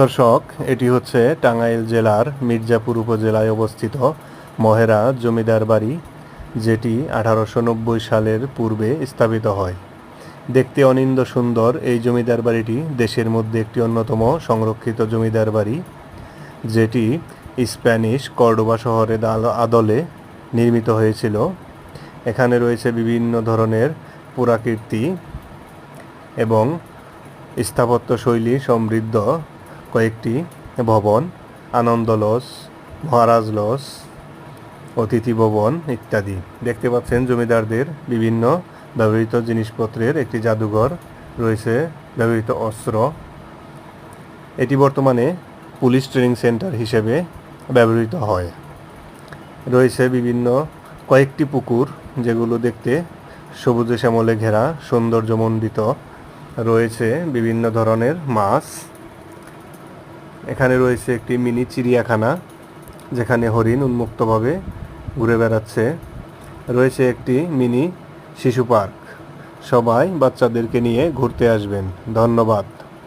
দর্শক, এটি হচ্ছে টাঙ্গাইল জেলার মির্জাপুর উপজেলায় অবস্থিত মহেরা জমিদার বাড়ি, যেটি আঠারোশো নব্বই সালের পূর্বে স্থাপিত হয়। দেখতে অনিন্দ সুন্দর, এই জমিদার বাড়িটি দেশের মধ্যে একটি অন্যতম সংরক্ষিত জমিদার বাড়ি, যেটি স্প্যানিশ কর্ডোবা শহরের আদলে নির্মিত হয়েছিল। এখানে রয়েছে বিভিন্ন ধরনের পুরাকীর্তি এবং স্থাপত্য শৈলী সমৃদ্ধ কয়েকটি ভবন আনন্দ লজ মহারাজ লজ অতিথি ভবন ইত্যাদি। দেখতে পাচ্ছেন জমিদারদের বিভিন্ন ব্যবহৃত জিনিসপত্রের একটি জাদুঘর রয়েছে, ব্যবহৃত অস্ত্র। এটি বর্তমানে পুলিশ ট্রেনিং সেন্টার হিসেবে ব্যবহৃত হয়। রয়েছে বিভিন্ন কয়েকটি পুকুর, যেগুলো দেখতে সবুজে শ্যামলে ঘেরা, সৌন্দর্যমণ্ডিত। রয়েছে বিভিন্ন ধরনের মাছ এখানে রয়েছে একটি মিনি চিড়িয়াখানা, যেখানে হরিণ উন্মুক্তভাবে ঘুরে বেড়াচ্ছে। রয়েছে একটি মিনি শিশু পার্ক। সবাই বাচ্চাদেরকে নিয়ে ঘুরতে আসবেন। ধন্যবাদ।